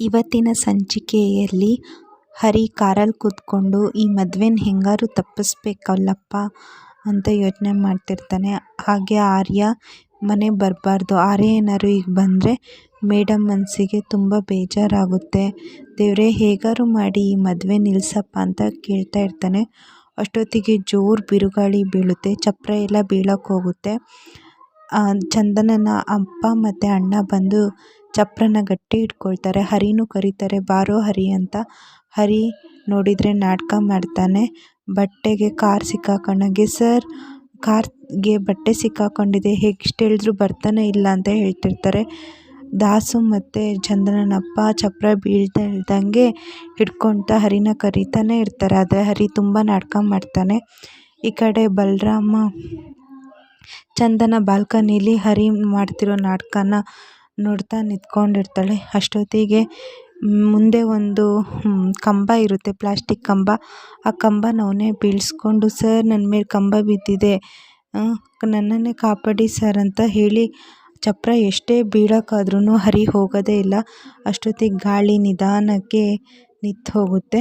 ಇವತ್ತಿನ ಸಂಚಿಕೆಯಲ್ಲಿ ಹರಿ ಕಾರಲ್ಲಿ ಕೂತ್ಕೊಂಡು ಈ ಮದುವೆನ ಹೆಂಗಾರು ತಪ್ಪಿಸ್ಬೇಕಲ್ಲಪ್ಪ ಅಂತ ಯೋಚನೆ ಮಾಡ್ತಿರ್ತಾನೆ. ಹಾಗೆ ಆರ್ಯ ಮನೆ ಬರಬಾರ್ದು. ಆರ್ಯ ಏನಾದ್ರು ಈಗ ಬಂದರೆ ಮೇಡಮ್ ಮನಸ್ಸಿಗೆ ತುಂಬ ಬೇಜಾರಾಗುತ್ತೆ. ದೇವರೇ ಹೇಗಾರು ಮಾಡಿ ಈ ಮದುವೆ ನಿಲ್ಸಪ್ಪ ಅಂತ ಕೇಳ್ತಾ ಇರ್ತಾನೆ. ಅಷ್ಟೊತ್ತಿಗೆ ಜೋರು ಬಿರುಗಾಳಿ ಬೀಳುತ್ತೆ. ಚಪ್ಪರ ಎಲ್ಲ ಬೀಳೋಕ್ಕೆ ಹೋಗುತ್ತೆ. ಚಂದನನ ಅಪ್ಪ ಮತ್ತು ಅಣ್ಣ ಬಂದು ಚಪ್ಪರನ ಗಟ್ಟಿ ಹಿಡ್ಕೊಳ್ತಾರೆ, ಹರಿನೂ ಕರೀತಾರೆ, ಬಾರೋ ಹರಿ ಅಂತ. ಹರಿ ನೋಡಿದರೆ ನಾಟಕ ಮಾಡ್ತಾನೆ. ಬಟ್ಟೆಗೆ ಕಾರ್ ಸಿಕ್ಕಾಕೊಂಡಂಗೆ ಸರ್, ಕಾರ್ಗೆ ಬಟ್ಟೆ ಸಿಕ್ಕಾಕೊಂಡಿದೆ ಎಷ್ಟು ಹೇಳಿದ್ರು ಬರ್ತಾನೆ ಇಲ್ಲ ಅಂತ ಹೇಳ್ತಿರ್ತಾರೆ. ದಾಸು ಮತ್ತು ಚಂದನನಪ್ಪ ಚಪ್ರ ಬೀಳ್ತಾ ಇಲ್ದಂಗೆ ಹಿಡ್ಕೊಳ್ತಾ ಹರಿನ ಕರೀತಾನೆ ಇರ್ತಾರೆ. ಆದರೆ ಹರಿ ತುಂಬ ನಾಟಕ ಮಾಡ್ತಾನೆ. ಈ ಕಡೆ ಬಲರಾಮ, ಚಂದನ ಬಾಲ್ಕನಿಲಿ ಹರಿ ಮಾಡ್ತಿರೋ ನಾಟಕನ ನೋಡ್ತಾ ನಿಂತ್ಕೊಂಡಿರ್ತಾಳೆ. ಅಷ್ಟೊತ್ತಿಗೆ ಮುಂದೆ ಒಂದು ಕಂಬ ಇರುತ್ತೆ, ಪ್ಲಾಸ್ಟಿಕ್ ಕಂಬ. ಆ ಕಂಬನ ಅವನೇ ಬೀಳಿಸ್ಕೊಂಡು, ಸರ್ ನನ್ನ ಮೇಲೆ ಕಂಬ ಬಿದ್ದಿದೆ. ನನ್ನನ್ನೇ ಕಾಪಾಡಿ, ಸರ್, ಅಂತ ಹೇಳಿ ಚಪ್ಪರ ಎಷ್ಟೇ ಬೀಳೋಕ್ಕಾದ್ರೂ ಹರಿ ಹೋಗೋದೇ ಇಲ್ಲ. ಅಷ್ಟೊತ್ತಿಗೆ ಗಾಳಿ ನಿಧಾನಕ್ಕೆ ನಿಂತು ಹೋಗುತ್ತೆ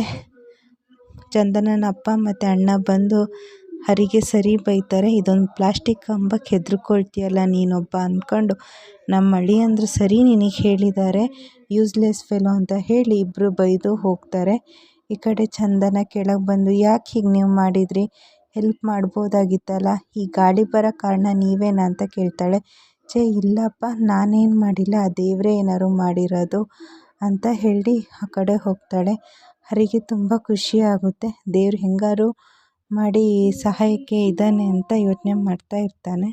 ಚಂದನನ ಅಪ್ಪ ಮತ್ತು ಅಣ್ಣ ಬಂದು ಹರಿಗೆ ಸರಿ ಬೈತಾರೆ, ಇದೊಂದು ಪ್ಲಾಸ್ಟಿಕ್ ಕಂಬಕ್ಕೆ ಹೆದ್ರುಕೊಳ್ತೀಯಲ್ಲ ನೀನೊಬ್ಬ ಅಂದ್ಕೊಂಡು ನಮ್ಮ ಅಳಿಯಂದ್ರು ಸರಿ ನಿನಗೆ ಹೇಳಿದ್ದಾರೆ ಯೂಸ್ಲೆಸ್ ಫೆಲೋ ಅಂತ ಹೇಳಿ ಇಬ್ಬರು ಬೈದು ಹೋಗ್ತಾರೆ. ಈ ಕಡೆ ಚಂದನ ಕೆಳಗೆ ಬಂದು, ಯಾಕೆ ಹೀಗೆ ನೀವು ಮಾಡಿದ್ರಿ? ಹೆಲ್ಪ್ ಮಾಡ್ಬೋದಾಗಿತ್ತಲ್ಲ? ಈ ಗಾಳಿ ಬರೋ ಕಾರಣ ನೀವೇನಾ? ಅಂತ ಕೇಳ್ತಾಳೆ. ಛೇ, ಇಲ್ಲಪ್ಪ, ನಾನೇನು ಮಾಡಿಲ್ಲ, ಆ ದೇವರೇ ಏನಾದ್ರು ಮಾಡಿರೋದು ಅಂತ ಹೇಳಿ ಆ ಕಡೆ ಹೋಗ್ತಾಳೆ. ಹರಿಗೆ ತುಂಬ ಖುಷಿ ಆಗುತ್ತೆ. ದೇವ್ರು ಹೆಂಗಾದ್ರು ಮಾಡಿ ಸಹಾಯಕ್ಕೆ ಇದ್ದಾನೆ ಅಂತ ಯೋಚನೆ ಮಾಡ್ತಾ ಇರ್ತಾನೆ.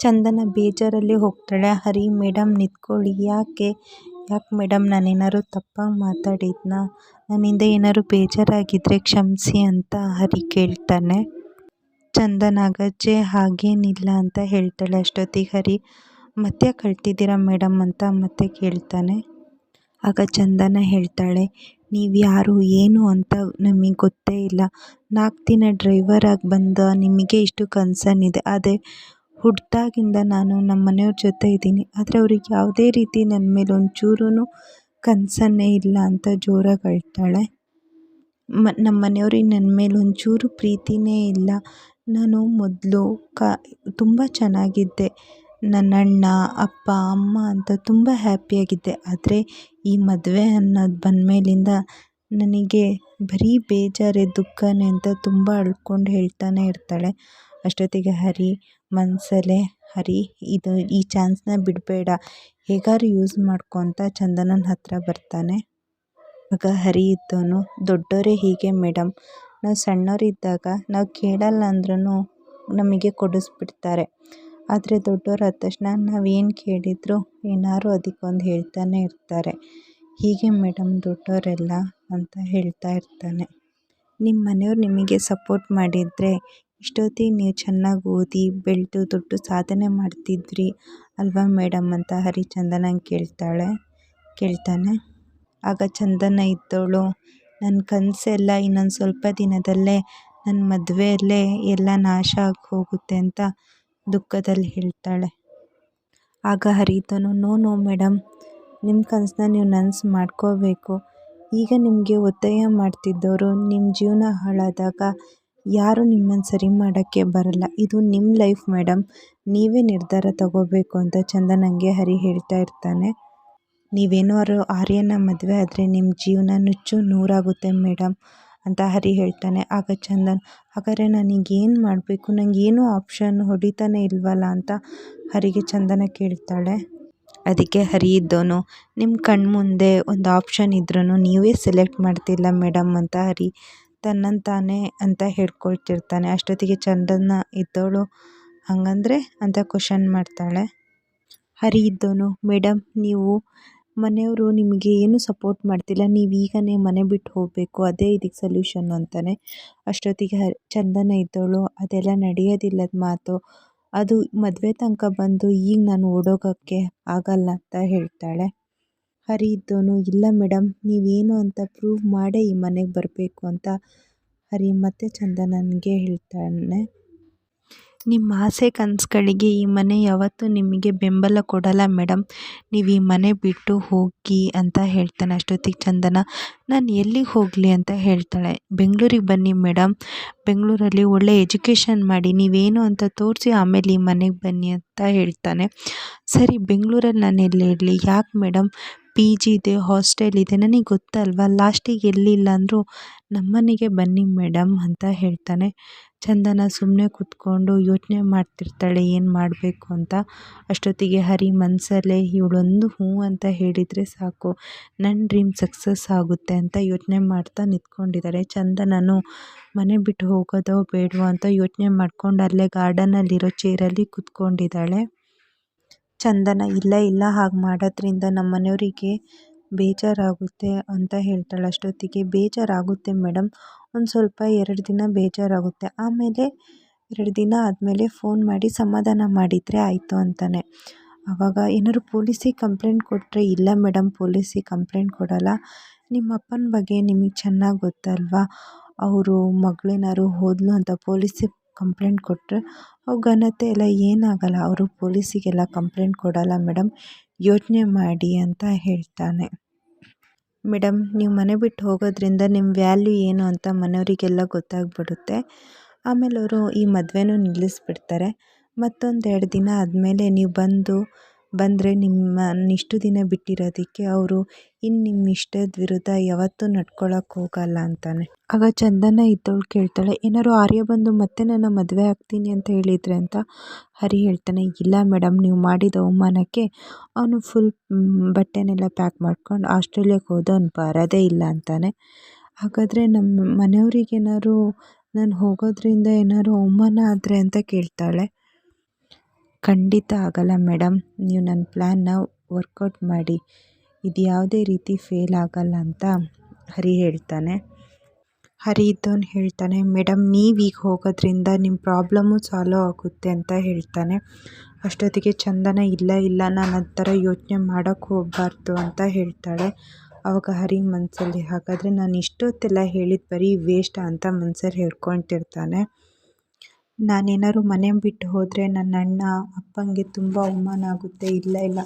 ಚಂದನ ಬೇಜಾರಲ್ಲಿ ಹೋಗ್ತಾಳೆ. ಹರಿ ಮೇಡಮ್ ನಿಂತ್ಕೊಳ್ಳಿ. ಯಾಕೆ? ಯಾಕೆ ಮೇಡಮ್ ನಾನೇನಾದ್ರು ತಪ್ಪಾಗಿ ಮಾತಾಡಿದ್ನಾ? ನನ್ನಿಂದ ಏನಾದ್ರು ಬೇಜಾರಾಗಿದ್ದರೆ ಕ್ಷಮಿಸಿ ಅಂತ ಹರಿ ಕೇಳ್ತಾನೆ. ಚಂದನ ಅಗಜ್ಜೆ ಹಾಗೇನಿಲ್ಲ ಅಂತ ಹೇಳ್ತಾಳೆ. ಅಷ್ಟೊತ್ತಿಗೆ ಹರಿ, ಮತ್ತೆ ಕಳ್ತಿದ್ದೀರಾ ಮೇಡಮ್ ಅಂತ ಮತ್ತೆ ಕೇಳ್ತಾನೆ. ಆಗ ಚಂದನ ಹೇಳ್ತಾಳೆ ನೀವು ಯಾರು ಏನು ಅಂತ ನಮಗೆ ಗೊತ್ತೇ ಇಲ್ಲ. ನಾಲ್ಕು ದಿನ ಡ್ರೈವರಾಗಿ ಬಂದ ನಿಮಗೆ ಇಷ್ಟು ಕನ್ಸರ್ನ್ ಇದೆ. ಅದೇ ಹುಟ್ಟಿದಾಗಿಂದ ನಾನು ನಮ್ಮ ಮನೆಯವ್ರ ಜೊತೆ ಇದ್ದೀನಿ. ಆದರೆ ಅವ್ರಿಗೆ ಯಾವುದೇ ರೀತಿ ನನ್ನ ಮೇಲೆ ಒಂಚೂರೂ ಕನ್ಸನ್ನೇ ಇಲ್ಲ ಅಂತ ಜೋರಾಗಿ ಅಳ್ತಾಳೆ ಮ ನಮ್ಮ ಮನೆಯವ್ರಿಗೆ ನನ್ನ ಮೇಲೆ ಒಂಚೂರು ಪ್ರೀತಿಯೇ ಇಲ್ಲ. ನಾನು ಮೊದಲು ಕ, ತುಂಬ ಚೆನ್ನಾಗಿದ್ದೆ. ನನ್ನ ಅಣ್ಣ ಅಪ್ಪ, ಅಮ್ಮ ಅಂತ ತುಂಬ ಹ್ಯಾಪಿಯಾಗಿದ್ದೆ ಆದರೆ ಈ ಮದುವೆ ಅನ್ನೋದು ಬಂದಮೇಲಿಂದ ನನಗೆ ಬರೀ ಬೇಜಾರೇ, ದುಃಖನೇ ಅಂತ ತುಂಬ ಅಳ್ಕೊಂಡು ಹೇಳ್ತಾನೆ ಇರ್ತಾಳೆ. ಅಷ್ಟೊತ್ತಿಗೆ ಹರಿ, ಮನಸಲ್ಲೇ ಹರಿ, ಇದು ಈ ಚಾನ್ಸ್ನ ಬಿಡಬೇಡ, ಹೇಗಾದ್ರು ಯೂಸ್ ಮಾಡ್ಕೊ ಅಂತ ಚಂದನನ ಹತ್ರ ಬರ್ತಾನೆ. ಆಗ ಹರಿ ಇದ್ದವನು ದೊಡ್ಡವರೇ ಹೀಗೆ ಮೇಡಮ್ ನಾವು ಸಣ್ಣವರಿದ್ದಾಗ ನಾವು ಕೇಳಲ್ಲ ಅಂದ್ರೂ ನಮಗೆ ಕೊಡಿಸ್ಬಿಡ್ತಾರೆ. ಆದರೆ ಆದ ತಕ್ಷಣ ನಾವೇನು ಕೇಳಿದರೂ ಏನಾದ್ರು ಅದಕ್ಕೊಂದು ಹೇಳ್ತಾನೆ ಇರ್ತಾರೆ. ಹೀಗೆ ಮೇಡಮ್ ದೊಡ್ಡವರೆಲ್ಲ ಅಂತ ಹೇಳ್ತಾ ಇರ್ತಾನೆ. ನಿಮ್ಮ ಮನೆಯವ್ರು ನಿಮಗೆ ಸಪೋರ್ಟ್ ಮಾಡಿದರೆ ಇಷ್ಟೊತ್ತಿಗೆ ನೀವು ಚೆನ್ನಾಗಿ ಓದಿ ಬೆಳೆದು ದೊಡ್ಡ ಸಾಧನೆ ಮಾಡ್ತಿದ್ರಿ ಅಲ್ವಾ ಮೇಡಮ್ ಅಂತ ಹರಿಚಂದನ ಕೇಳ್ತಾಳೆ. ಕೇಳ್ತಾನೆ, ಆಗ ಚಂದನ ಇದ್ದವಳು ನನ್ನ ಕನಸೆಲ್ಲ ಇನ್ನೊಂದು ಸ್ವಲ್ಪ ದಿನದಲ್ಲೇ ನನ್ನ ಮದುವೆಯಲ್ಲೇ ಎಲ್ಲ ನಾಶ ಆಗಿ ಹೋಗುತ್ತೆ ಅಂತ ದುಃಖದಲ್ಲಿ ಹೇಳ್ತಾಳೆ. ಆಗ ಹರಿತನು, ನೋ ನೋ ಮೇಡಮ್ ನಿಮ್ಮ ಕನಸನ್ನ ನೀವು ನನಸು ಮಾಡ್ಕೋಬೇಕು. ಈಗ ನಿಮಗೆ ಒತ್ತಾಯ ಮಾಡ್ತಿದ್ದವರು ನಿಮ್ಮ ಜೀವನ ಹಾಳಾದಾಗ ಯಾರೂ ನಿಮ್ಮನ್ನು ಸರಿ ಮಾಡೋಕ್ಕೆ ಬರಲ್ಲ. ಇದು ನಿಮ್ಮ ಲೈಫ್ ಮೇಡಮ್ ನೀವೇ ನಿರ್ಧಾರ ತಗೋಬೇಕು ಅಂತ ಚಂದನಂಗೆ ಹರಿ ಹೇಳ್ತಾ ಇರ್ತಾನೆ. ನೀವೇನಾದ್ರು ಆರ್ಯನ ಮದುವೆ ಆದರೆ ನಿಮ್ಮ ಜೀವನ ನುಚ್ಚು ನೂರಾಗುತ್ತೆ ಮೇಡಮ್ ಅಂತ ಹರಿ ಹೇಳ್ತಾನೆ. ಆಗ ಚಂದನ್, ಹಾಗಾದರೆ ನಾನೀಗೇನು ಮಾಡಬೇಕು? ನನಗೇನು ಆಪ್ಷನ್ ಹೊಡಿತಾನೆ ಇಲ್ವಲ್ಲ? ಅಂತ ಹರಿಗೆ ಚಂದನ ಕೇಳ್ತಾಳೆ. ಅದಕ್ಕೆ ಹರಿ ಇದ್ದವನು ನಿಮ್ಮ ಕಣ್ಮುಂದೆ ಒಂದು ಆಪ್ಷನ್ ಇದ್ರೂ ನೀವೇ ಸೆಲೆಕ್ಟ್ ಮಾಡ್ತಿಲ್ಲ ಮೇಡಮ್ ಅಂತ ಹರಿ ತನ್ನಂತಾನೆ ತಾನೇ ಅಂತ ಹೇಳ್ಕೊಳ್ತಿರ್ತಾನೆ. ಅಷ್ಟೊತ್ತಿಗೆ ಚಂದನ ಇದ್ದವಳು ಹಾಗಂದ್ರೆ ಅಂತ ಕ್ವಶನ್ ಮಾಡ್ತಾಳೆ. ಹರಿ ಇದ್ದವನು ಮೇಡಮ್ ನೀವು ಮನೆಯವರು ನಿಮಗೆ ಏನು ಸಪೋರ್ಟ್ ಮಾಡ್ತಿಲ್ಲ, ನೀವು ಈಗನೇ ಮನೆ ಬಿಟ್ಟು ಹೋಗಬೇಕು, ಅದೇ ಇದಕ್ಕೆ ಸೊಲ್ಯೂಷನ್ ಅಂತಾನೆ. ಅಷ್ಟೊತ್ತಿಗೆ ಚಂದನ ಇದ್ದವಳು ಅದೆಲ್ಲ ನಡೆಯೋದಿಲ್ಲದ ಮಾತು. ಅದು ಮದುವೆ ತನಕ ಬಂದು ಈಗ ನಾನು ಓಡೋಗೋಕ್ಕೆ ಆಗಲ್ಲ ಅಂತ ಹೇಳ್ತಾಳೆ. ಹರಿ ಇದ್ದೋನು ಇಲ್ಲ ಮೇಡಮ್ ನೀವೇನು ಅಂತ ಪ್ರೂವ್ ಮಾಡೇ ಈ ಮನೆಗೆ ಬರಬೇಕು ಅಂತ ಹರಿ ಮತ್ತೆ ಚಂದನನಿಗೆ ಹೇಳ್ತಾನೆ. ನಿಮ್ಮ ಆಸೆ ಕನಸುಗಳಿಗೆ ಈ ಮನೆ ಯಾವತ್ತೂ ನಿಮಗೆ ಬೆಂಬಲ ಕೊಡಲ್ಲ ಮೇಡಮ್ ನೀವು ಈ ಮನೆ ಬಿಟ್ಟು ಹೋಗಿ ಅಂತ ಹೇಳ್ತಾನೆ ಅಷ್ಟೊತ್ತಿಗೆ ಚಂದನ. ನಾನು ಎಲ್ಲಿಗೆ ಹೋಗಲಿ ಅಂತ ಹೇಳ್ತಾಳೆ. ಬೆಂಗಳೂರಿಗೆ ಬನ್ನಿ ಮೇಡಮ್ ಬೆಂಗಳೂರಲ್ಲಿ ಒಳ್ಳೆ ಎಜುಕೇಷನ್ ಮಾಡಿ, ನೀವೇನು ಅಂತ ತೋರಿಸಿ ಆಮೇಲೆ ಈ ಮನೆಗೆ ಬನ್ನಿ ಅಂತ ಹೇಳ್ತಾನೆ. ಸರಿ, ಬೆಂಗಳೂರಲ್ಲಿ ನಾನು ಎಲ್ಲಿ ಇರಲಿ? ಯಾಕೆ ಮೇಡಮ್ ಪಿ ಜಿ ಇದೆ, ಹಾಸ್ಟೆಲ್ ಇದೆ, ನನಗೆ ಗೊತ್ತಲ್ವಾ? ಲಾಸ್ಟಿಗೆ ಎಲ್ಲಿಲ್ಲ ಅಂದರೂ ನಮ್ಮನೆಗೆ ಬನ್ನಿ ಮೇಡಮ್ ಅಂತ ಹೇಳ್ತಾನೆ. ಚಂದನ ಸುಮ್ಮನೆ ಕೂತ್ಕೊಂಡು ಯೋಚನೆ ಮಾಡ್ತಿರ್ತಾಳೆ, ಏನು ಮಾಡಬೇಕು ಅಂತ. ಅಷ್ಟೊತ್ತಿಗೆ ಹರಿ ಮನಸಲ್ಲೇ, ಇವಳೊಂದು ಹ್ಞೂ ಅಂತ ಹೇಳಿದರೆ ಸಾಕು. ನನ್ನ ಡ್ರೀಮ್ ಸಕ್ಸಸ್ ಆಗುತ್ತೆ ಅಂತ ಯೋಚನೆ ಮಾಡ್ತಾ ನಿಂತ್ಕೊಂಡಿದ್ದಾರೆ ಚಂದನನು, ಮನೆ ಬಿಟ್ಟು ಹೋಗೋದೋ ಬೇಡವೋ ಅಂತ ಯೋಚನೆ ಮಾಡ್ಕೊಂಡು ಅಲ್ಲೇ ಗಾರ್ಡನಲ್ಲಿರೋ ಚೇರಲ್ಲಿ ಕೂತ್ಕೊಂಡಿದ್ದಾಳೆ. ಚಂದನ ಇಲ್ಲ ಇಲ್ಲ ಹಾಗೆ ಮಾಡೋದ್ರಿಂದ ನಮ್ಮ ಮನೆಯವರಿಗೆ ಬೇಜಾರಾಗುತ್ತೆ ಅಂತ ಹೇಳ್ತಾಳೆ. ಅಷ್ಟೊತ್ತಿಗೆ ಬೇಜಾರಾಗುತ್ತೆ ಮೇಡಮ್ ಒಂದು ಸ್ವಲ್ಪ ಎರಡು ದಿನ ಬೇಜಾರಾಗುತ್ತೆ. ಆಮೇಲೆ ಎರಡು ದಿನ ಆದಮೇಲೆ ಫೋನ್ ಮಾಡಿ ಸಮಾಧಾನ ಮಾಡಿದರೆ ಆಯಿತು ಅಂತಾನೆ. ಆವಾಗ ಏನಾದ್ರು ಪೊಲೀಸಿಗೆ ಕಂಪ್ಲೇಂಟ್ ಕೊಟ್ಟರೆ ಇಲ್ಲ ಮೇಡಮ್ ಪೊಲೀಸಿಗೆ ಕಂಪ್ಲೇಂಟ್ ಕೊಡಲ್ಲ. ನಿಮ್ಮ ಅಪ್ಪನ ಬಗ್ಗೆ ನಿಮಗೆ ಚೆನ್ನಾಗಿ ಗೊತ್ತಲ್ವಾ? ಅವರು ಮಗಳೇನಾದ್ರು ಹೋದಳು ಅಂತ ಪೊಲೀಸಿಗೆ ಕಂಪ್ಲೇಂಟ್ ಕೊಟ್ಟರೆ ಅವು ಘನತೆ ಎಲ್ಲ ಏನಾಗಲ್ಲ. ಅವರು ಪೊಲೀಸಿಗೆಲ್ಲ ಕಂಪ್ಲೇಂಟ್ ಕೊಡಲ್ಲ. ಮೇಡಮ್ ಯೋಚನೆ ಮಾಡಿ ಅಂತ ಹೇಳ್ತಾನೆ. ಮೇಡಮ್ ನೀವು ಮನೆ ಬಿಟ್ಟು ಹೋಗೋದ್ರಿಂದ ನಿಮ್ಮ ವ್ಯಾಲ್ಯೂ ಏನು ಅಂತ ಮನೆಯವರಿಗೆಲ್ಲ ಗೊತ್ತಾಗ್ಬಿಡುತ್ತೆ. ಆಮೇಲೆ ಅವರು ಈ ಮದುವೆನೂ ನಿಲ್ಲಿಸ್ಬಿಡ್ತಾರೆ. ಮತ್ತೊಂದು ಎರಡು ದಿನ ಆದಮೇಲೆ ನೀವು ಬಂದು ಬಂದರೆ ಇಷ್ಟು ದಿನ ಬಿಟ್ಟಿರೋದಕ್ಕೆ ಅವರು ಇನ್ನು ನಿಮ್ಮ ಇಷ್ಟದ ವಿರುದ್ಧ ಯಾವತ್ತೂ ನಡ್ಕೊಳಕ್ಕೆ ಹೋಗಲ್ಲ ಅಂತಾನೆ. ಆಗ ಚಂದನ ಇದ್ದವಳು ಕೇಳ್ತಾಳೆ ಏನಾದ್ರು ಆರ್ಯ ಬಂದು ಮತ್ತೆ ನನ್ನ ಮದುವೆ ಆಗ್ತೀನಿ ಅಂತ ಹೇಳಿದರೆ ಅಂತ ಹರಿ ಹೇಳ್ತಾನೆ, ಇಲ್ಲ ಮೇಡಮ್ ನೀವು ಮಾಡಿದ ಅವಮಾನಕ್ಕೆ ಅವನು ಫುಲ್ ಬಟ್ಟೆನೆಲ್ಲ ಪ್ಯಾಕ್ ಮಾಡ್ಕೊಂಡು ಆಸ್ಟ್ರೇಲಿಯಾಕ್ಕೆ ಹೋದವನು ಬರೋದೇ ಇಲ್ಲ ಅಂತಾನೆ. ಹಾಗಾದರೆ ನಮ್ಮ ಮನೆಯವ್ರಿಗೇನಾದ್ರು ನಾನು ಹೋಗೋದ್ರಿಂದ ಏನಾದ್ರು ಅವಮಾನ ಆದರೆ ಅಂತ ಕೇಳ್ತಾಳೆ. ಖಂಡಿತ ಆಗಲ್ಲ ಮೇಡಮ್ ನೀವು ನನ್ನ ಪ್ಲ್ಯಾನ್ನ ವರ್ಕೌಟ್ ಮಾಡಿ. ಇದು ಯಾವುದೇ ರೀತಿ ಫೇಲ್ ಆಗಲ್ಲ ಅಂತ ಹರಿ ಹೇಳ್ತಾನೆ. ಹರಿ ಇದ್ದವನು ಹೇಳ್ತಾನೆ ಮೇಡಮ್ ನೀವು ಈಗ ಹೋಗೋದ್ರಿಂದ ನಿಮ್ಮ ಪ್ರಾಬ್ಲಮ್ಮು ಸಾಲ್ವ್ ಆಗುತ್ತೆ ಅಂತ ಹೇಳ್ತಾನೆ. ಅಷ್ಟೊತ್ತಿಗೆ ಚಂದನ, ಇಲ್ಲ ಇಲ್ಲ, ನಾನು ಆ ಥರ ಯೋಚನೆ ಮಾಡೋಕ್ಕೆ ಹೋಗಬಾರ್ದು ಅಂತ ಹೇಳ್ತಾಳೆ. ಅವಾಗ ಹರಿ ಮನಸ್ಸಲ್ಲಿ ಹಾಗಾದರೆ ನಾನು ಇಷ್ಟೊತ್ತೆಲ್ಲ ಹೇಳಿದ್ದು ಬರೀ ವೇಸ್ಟಾ ಅಂತ ಮನ್ಸಲ್ಲಿ ಹೇಳ್ಕೊತಿರ್ತಾನೆ. ನಾನೇನಾದ್ರು ಮನೆ ಬಿಟ್ಟು ಹೋದರೆ ನನ್ನ ಅಣ್ಣ ಅಪ್ಪನಿಗೆ ತುಂಬ ಅವಮಾನ ಆಗುತ್ತೆ. ಇಲ್ಲ ಇಲ್ಲ.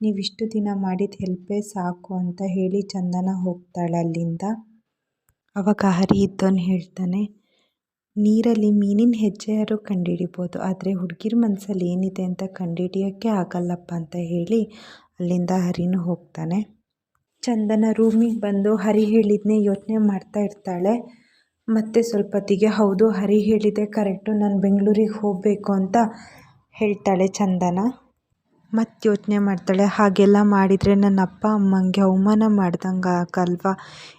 ನೀವಿಷ್ಟು ದಿನ ಮಾಡಿದ ಹೆಲ್ಪೇ ಸಾಕು ಅಂತ ಹೇಳಿ ಚಂದನ ಹೋಗ್ತಾಳೆ ಅಲ್ಲಿಂದ. ಆವಾಗ ಹರಿ ಇದ್ದವನು ಹೇಳ್ತಾನೆ, ನೀರಲ್ಲಿ ಮೀನಿನ ಹೆಜ್ಜೆ ಯಾರು ಕಂಡುಹಿಡಿಬೋದು ಆದರೆ ಹುಡುಗಿರ ಮನಸ್ಸಲ್ಲಿ ಏನಿದೆ ಅಂತ ಕಂಡುಹಿಡಿಯೋಕ್ಕೆ ಆಗಲ್ಲಪ್ಪ ಅಂತ ಹೇಳಿ ಅಲ್ಲಿಂದ ಹರಿನೂ ಹೋಗ್ತಾನೆ. ಚಂದನ ರೂಮಿಗೆ ಬಂದು ಹರಿ ಹೇಳಿದ್ನೇ ಯೋಚನೆ ಮಾಡ್ತಾ ಇರ್ತಾಳೆ. ಮತ್ತು ಸ್ವಲ್ಪ ಹೊತ್ತಿಗೆ ಹೌದು, ಹರಿ ಹೇಳಿದೆ, ಕರೆಕ್ಟು, ನಾನು ಬೆಂಗಳೂರಿಗೆ ಹೋಗಬೇಕು ಅಂತ ಹೇಳ್ತಾಳೆ ಚಂದನ. ಮತ್ತೆ ಯೋಚನೆ ಮಾಡ್ತಾಳೆ, ಹಾಗೆಲ್ಲ ಮಾಡಿದರೆ ನನ್ನ ಅಪ್ಪ ಅಮ್ಮಂಗೆ ಅವಮಾನ ಮಾಡ್ದಂಗೆ ಆಗಲ್ವಾ?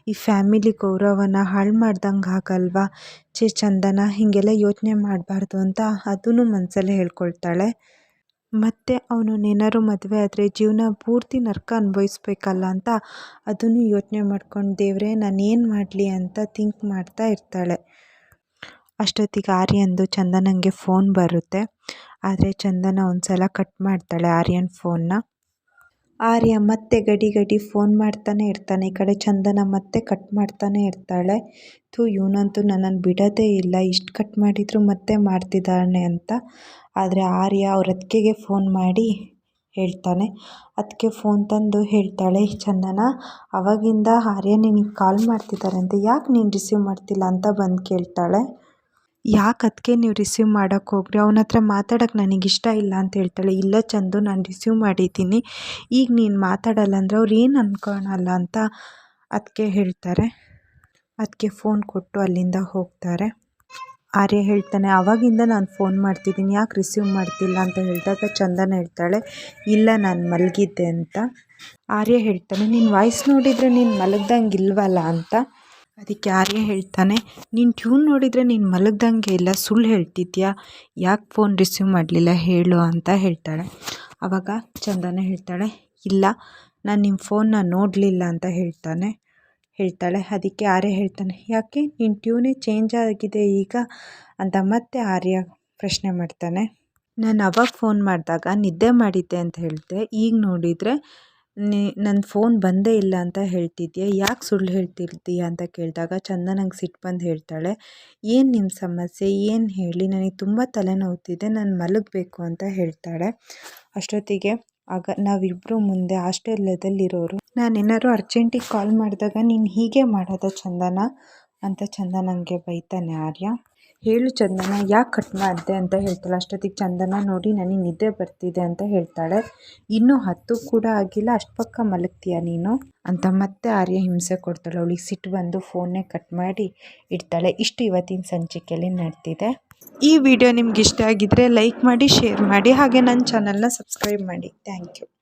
ಈ ಫ್ಯಾಮಿಲಿ ಗೌರವನ ಹಾಳು ಮಾಡ್ದಂಗೆ ಆಗಲ್ವಾ? ಚೇ ಚಂದನ, ಹೀಗೆಲ್ಲ ಯೋಚನೆ ಮಾಡಬಾರ್ದು ಅಂತ ಅದೂ ಮನಸಲ್ಲೇ ಹೇಳ್ಕೊಳ್ತಾಳೆ. ಮತ್ತು ಅವನನ್ನೇನಾದ್ರು ಮದುವೆ ಆದರೆ ಜೀವನ ಪೂರ್ತಿ ನರಕ ಅನುಭವಿಸ್ಬೇಕಲ್ಲ ಅಂತ ಅದನ್ನು ಯೋಚನೆ ಮಾಡ್ಕೊಂಡು, ದೇವರೇ ಏನು ಮಾಡಲಿ ಅಂತ ಥಿಂಕ್ ಮಾಡ್ತಾ ಇರ್ತಾಳೆ. ಅಷ್ಟೊತ್ತಿಗೆ ಆರ್ಯಂದು ಚಂದನಂಗೆ ಫೋನ್ ಬರುತ್ತೆ. ಆದರೆ ಚಂದನ ಒಂದು ಸಲ ಕಟ್ ಮಾಡ್ತಾಳೆ ಆರ್ಯನ್ ಫೋನ್ನ. ಆರ್ಯ ಮತ್ತೆ ಗಡಿ ಗಡಿ ಫೋನ್ ಮಾಡ್ತಾನೆ ಇರ್ತಾನೆ. ಈ ಕಡೆ ಚಂದನ ಮತ್ತೆ ಕಟ್ ಮಾಡ್ತಾನೆ ಇರ್ತಾಳೆ. ಥೂ, ಇವನಂತೂ ನನ್ನನ್ನು ಬಿಡೋದೇ ಇಲ್ಲ. ಇಷ್ಟು ಕಟ್ ಮಾಡಿದರೂ ಮತ್ತೆ ಮಾಡ್ತಿದ್ದಾನೆ ಅಂತ. ಆದರೆ ಆರ್ಯ ಅವ್ರ ಅದಕ್ಕೆಗೆ ಫೋನ್ ಮಾಡಿ ಹೇಳ್ತಾನೆ. ಅದಕ್ಕೆ ಫೋನ್ ತಂದು ಹೇಳ್ತಾಳೆ, ಚಂದನ, ಅವಾಗಿಂದ ಆರ್ಯ ನಿನಗೆ ಕಾಲ್ ಮಾಡ್ತಿದ್ದಾರೆ ಅಂತ. ಯಾಕೆ ನೀನು ರಿಸೀವ್ ಮಾಡ್ತಿಲ್ಲ? ಅಂತ ಬಂದು ಕೇಳ್ತಾಳೆ. ಯಾಕೆ ಅದಕ್ಕೆ ನೀವು ರಿಸೀವ್ ಮಾಡೋಕ್ಕೆ ಹೋಗ್ರಿ? ಅವನ ಹತ್ರ ಮಾತಾಡೋಕ್ಕೆ ನನಗೆ ಇಷ್ಟ ಇಲ್ಲ ಅಂತ ಹೇಳ್ತಾಳೆ. ಇಲ್ಲ ಚಂದು, ನಾನು ರಿಸೀವ್ ಮಾಡಿದ್ದೀನಿ. ಈಗ ನೀನು ಮಾತಾಡಲ್ಲ ಅಂದರೆ ಅವ್ರು ಏನು ಅಂದ್ಕೊಳಲ್ಲ ಅಂತ ಅದಕ್ಕೆ ಹೇಳ್ತಾರೆ. ಅದಕ್ಕೆ ಫೋನ್ ಕೊಟ್ಟು ಅಲ್ಲಿಂದ ಹೋಗ್ತಾರೆ. ಆರ್ಯ ಹೇಳ್ತಾನೆ ಆವಾಗಿಂದ ನಾನು ಫೋನ್ ಮಾಡ್ತಿದ್ದೀನಿ. ಯಾಕೆ ರಿಸೀವ್ ಮಾಡ್ತಿಲ್ಲ? ಅಂತ ಹೇಳಿದಾಗ ಚಂದನ ಹೇಳ್ತಾಳೆ, ಇಲ್ಲ, ನಾನು ಮಲಗಿದ್ದೆ ಅಂತ. ಆರ್ಯ ಹೇಳ್ತಾನೆ ನಿನ್ನ ವಾಯ್ಸ್ ನೋಡಿದರೆ ನೀನು ಮಲಗ್ದಂಗೆ ಇಲ್ವಲ್ಲ? ಅಂತ. ಅದಕ್ಕೆ ಆರ್ಯ ಹೇಳ್ತಾನೆ, ನೀನು ಟ್ಯೂನ್ ನೋಡಿದರೆ ನೀನು ಮಲಗ್ದಂಗೆ ಇಲ್ಲ ಸುಳ್ಳು ಹೇಳ್ತಿದ್ಯಾ? ಯಾಕೆ ಫೋನ್ ರಿಸೀವ್ ಮಾಡಲಿಲ್ಲ? ಹೇಳು ಅಂತ ಹೇಳ್ತಾಳೆ. ಆವಾಗ ಚಂದನ ಹೇಳ್ತಾಳೆ, ಇಲ್ಲ, ನಾನು ನಿಮ್ಮ ಫೋನ್ನ ನೋಡಲಿಲ್ಲ ಅಂತ ಹೇಳ್ತಾನೆ. ಹೇಳ್ತಾಳೆ. ಅದಕ್ಕೆ ಆರ್ಯ ಹೇಳ್ತಾನೆ, ಯಾಕೆ? ನಿನ್ನ ಟ್ಯೂನೇ ಚೇಂಜ್ ಆಗಿದೆ ಈಗ? ಅಂತ ಮತ್ತೆ ಆರ್ಯ ಪ್ರಶ್ನೆ ಮಾಡ್ತಾನೆ. ನಾನು ಅವಾಗ ಫೋನ್ ಮಾಡಿದಾಗ ನಿದ್ದೆ ಮಾಡಿದ್ದೆ ಅಂತ ಹೇಳಿದೆ ಈಗ ನೋಡಿದರೆ ನೀ ನನ್ನ ಫೋನ್ ಬಂದೇ ಇಲ್ಲ ಅಂತ ಹೇಳ್ತಿದ್ದೀಯ ಯಾಕೆ ಸುಳ್ಳು ಹೇಳ್ತಿರ್ತೀಯ ಅಂತ ಕೇಳಿದಾಗ ಚಂದನಂಗೆ ಸಿಟ್ಟು ಬಂದು ಹೇಳ್ತಾಳೆ, ಏನು ನಿಮ್ಮ ಸಮಸ್ಯೆ? ಏನು ಹೇಳಿ? ನನಗೆ ತುಂಬ ತಲೆನೋವ್ತಿದೆ, ನಾನು ಮಲಗಬೇಕು ಅಂತ ಹೇಳ್ತಾಳೆ. ಅಷ್ಟೊತ್ತಿಗೆ ಆಗ ನಾವಿಬ್ಬರು ಮುಂದೆ ಆಸ್ಟ್ರೇಲಿಯಾದಲ್ಲಿರೋರು ನಾನೇನಾದ್ರು ಅರ್ಜೆಂಟಿಗೆ ಕಾಲ್ ಮಾಡಿದಾಗ ನೀನು ಹೀಗೆ ಮಾಡೋದ ಚಂದನ? ಅಂತ ಚಂದನಂಗೆ ಬೈತಾನೆ, ಆರ್ಯ ಹೇಳು ಚಂದನ, ಯಾಕೆ ಕಟ್ ಮಾಡಿದೆ? ಅಂತ ಹೇಳ್ತಾಳೆ. ಅಷ್ಟೊತ್ತಿಗೆ ಚಂದನ, ನೋಡಿ, ನನಗೆ ನಿದ್ದೆ ಬರ್ತಿದೆ ಅಂತ ಹೇಳ್ತಾಳೆ. ಇನ್ನೂ ಹತ್ತು ಕೂಡ ಆಗಿಲ್ಲ, ಅಷ್ಟು ಪಕ್ಕ ಮಲಗ್ತೀಯ ನೀನು? ಅಂತ ಮತ್ತೆ ಆರ್ಯ ಹಿಂಸೆ ಕೊಡ್ತಾಳೆ. ಅವಳಿಗೆ ಸಿಟ್ಟು ಬಂದು ಫೋನ್ನೇ ಕಟ್ ಮಾಡಿ ಇಡ್ತಾಳೆ. ಇಷ್ಟು ಇವತ್ತಿನ ಸಂಚಿಕೆಯಲ್ಲಿ ನಡೆದಿದೆ. ಈ ವಿಡಿಯೋ ನಿಮ್ಗೆ ಇಷ್ಟ ಆಗಿದ್ದರೆ ಲೈಕ್ ಮಾಡಿ, ಶೇರ್ ಮಾಡಿ, ಹಾಗೆ ನನ್ನ ಚಾನಲ್ನ ಸಬ್ಸ್ಕ್ರೈಬ್ ಮಾಡಿ. Thank you.